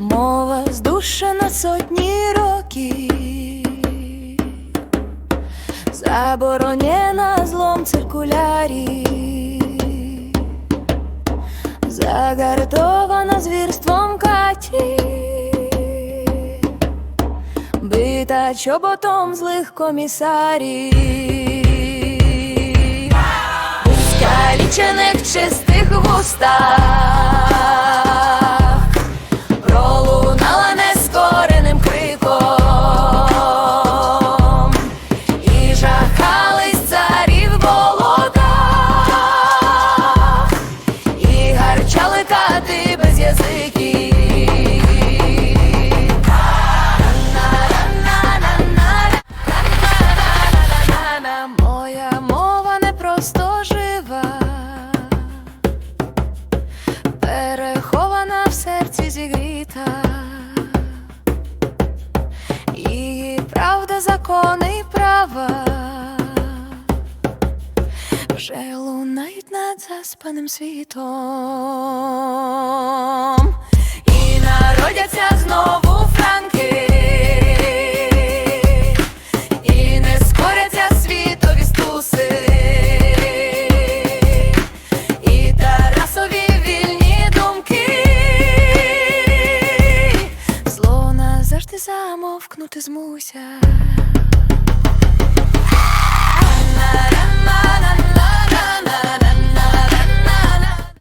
Мова здушена сотні років, заборонена злом циркулярів, загартована звірством каті, бита чоботом злих комісарів, скалічених чистих вустах кликати без язиків Моя мова не просто жива, перехована в серці зігріта, її правда, закони права вже лунають над заспаним світом. Замовкнути змуся.